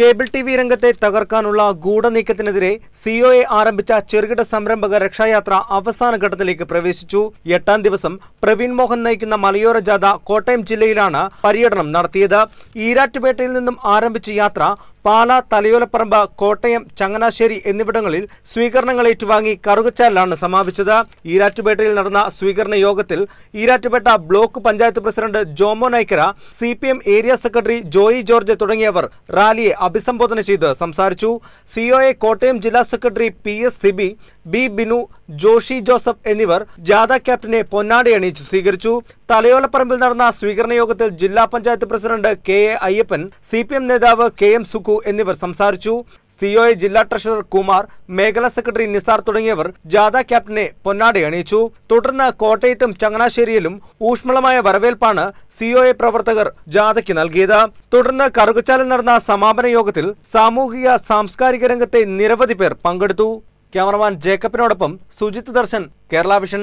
Cable T V രംഗത്തെ തകർക്കാനുള്ള ഗൂഢനീക്കത്തിനെതിരെ COA ആരംഭിച്ച ചെറുകിട സംരംഭക രക്ഷായാത്ര അവസാന ഘട്ടത്തിലേക്ക് പ്രവേശിച്ചു. എട്ടാം ദിവസം പ്രവീൺ മോഹൻ നയിക്കുന്ന മലയോര ജാഥ കോട്ടയം ജില്ലയിലാണ് പര്യടനം നടത്തിയത്. ഈരാറ്റുപേട്ടയിൽ നിന്നും ആരംഭിച്ച യാത്ര പാല തലയോലപ്പറമ്പ് കോട്ടയം ചങ്ങനാശ്ശേരി എന്നിവിടങ്ങളിൽ സ്വീകരണങ്ങൾ ഏറ്റുവാങ്ങി കറുകച്ചാലിലാണ് സമാപിച്ചത്. ഈരാറ്റുപേട്ടയിൽ നടന്ന സ്വീകരണ യോഗത്തിൽ Erattupetta block panchayat president Jomo Naikkara C area secretary Joy George തുടങ്ങിയവർ റാലിയെ അഭിസംബോധന ചെയ്ത് സംസാരിച്ചു. സിഒഎ കോട്ടയം ജില്ലാ secretary P S Sibi B Binu Joshy Joseph എന്നിവർ ജാഥ ക്യാപ്റ്റനെ പൊന്നാടി അണിയിച്ചു സ്വീകരിച്ചു. തലയോലപ്പറമ്പിൽ നടന്ന സ്വീകരണ യോഗത്തിൽ ജില്ലാ panchayat president K A Ayyappan C P M നേതാവ് കെ എം സുഖു എന്നിവർ സംസാരിച്ചു. സിഒഎ ജില്ലാ ട്രഷറർ കുമാർ മേഖലാ സെക്രട്ടറി നിസാർ തുടങ്ങിയവർ ജാഥ ക്യാപ്റ്റനെ പൊന്നാടി അണിയിച്ചു. തുടർന്ന് കോട്ടയത്തും ചങ്ങനാശ്ശേരിയിലും ഊഷ്മളമായ വരവേൽപ്പാണ് സിഒഎ പ്രവർത്തകർ ജാഥയ്ക്ക് നൽകിയത്. തുടർന്ന് കറുകച്ചാലിൽ നടന്ന സമാപന യോഗത്തിൽ സാമൂഹിക സാംസ്കാരിക രംഗത്തെ നിരവധി പേർ പങ്കെടുത്തു. ക്യാമറമാൻ ജേക്കബിനോടൊപ്പം സുജിത് ദർശൻ കേരള വിഷൻ.